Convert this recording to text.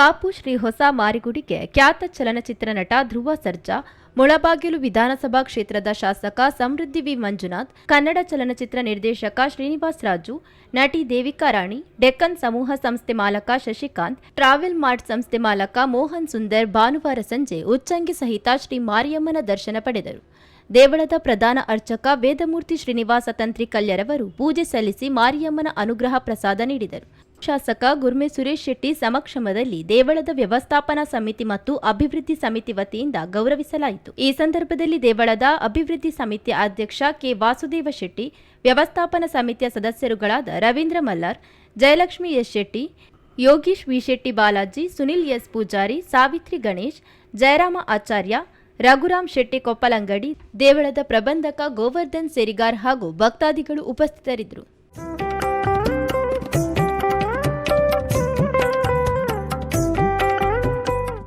ಕಾಪು ಶ್ರೀ ಹೊಸ ಮಾರಿಗುಡಿಗೆ ಖ್ಯಾತ ಚಲನಚಿತ್ರ ನಟ ಧ್ರುವ ಸರ್ಜಾ, ಮುಳಬಾಗಿಲು ವಿಧಾನಸಭಾ ಕ್ಷೇತ್ರದ ಶಾಸಕ ಸಮೃದ್ಧಿ ವಿ. ಮಂಜುನಾಥ್, ಕನ್ನಡ ಚಲನಚಿತ್ರ ನಿರ್ದೇಶಕ ಶ್ರೀನಿವಾಸ್ ರಾಜು, ನಟಿ ದೇವಿಕಾ ರಾಣಿ, ಡೆಕ್ಕನ್ ಸಮೂಹ ಸಂಸ್ಥೆ ಮಾಲಕ ಶಶಿಕಾಂತ್, ಟ್ರಾವೆಲ್ ಮಾರ್ಟ್ ಸಂಸ್ಥೆ ಮಾಲಕ ಮೋಹನ್ ಸುಂದರ್ ಭಾನುವಾರ ಸಂಜೆ ಉಚ್ಚಂಗಿ ಸಹಿತ ಶ್ರೀ ಮಾರಿಯಮ್ಮನ ದರ್ಶನ ಪಡೆದರು. ದೇವಳದ ಪ್ರಧಾನ ಅರ್ಚಕ ವೇದಮೂರ್ತಿ ಶ್ರೀನಿವಾಸ ತಂತ್ರಿ ಕಲ್ಯರವರು ಪೂಜೆ ಸಲ್ಲಿಸಿ ಮಾರಿಯಮ್ಮನ ಅನುಗ್ರಹ ಪ್ರಸಾದ ನೀಡಿದರು. ಶಾಸಕ ಗುರ್ಮೆ ಸುರೇಶ್ ಶೆಟ್ಟಿ ಸಮಕ್ಷಮದಲ್ಲಿ ದೇವಳದ ವ್ಯವಸ್ಥಾಪನಾ ಸಮಿತಿ ಮತ್ತು ಅಭಿವೃದ್ಧಿ ಸಮಿತಿ ವತಿಯಿಂದ ಗೌರವಿಸಲಾಯಿತು. ಈ ಸಂದರ್ಭದಲ್ಲಿ ದೇವಳದ ಅಭಿವೃದ್ಧಿ ಸಮಿತಿ ಅಧ್ಯಕ್ಷ ಕೆ. ವಾಸುದೇವ ಶೆಟ್ಟಿ, ವ್ಯವಸ್ಥಾಪನಾ ಸಮಿತಿಯ ಸದಸ್ಯರುಗಳಾದ Ravindra Mallar, Jayalakshmi S Shetty, Yogish V. Shetty Balaji, Sunil S Pujari, Savitri Ganesh, Jayarama Acharya, Raghuram Shetty Koppalangadi, ದೇವಳದ ಪ್ರಬಂಧಕ ಗೋವರ್ಧನ್ ಸೆರಿಗಾರ್ ಹಾಗೂ ಭಕ್ತಾದಿಗಳು ಉಪಸ್ಥಿತರಿದ್ದರು.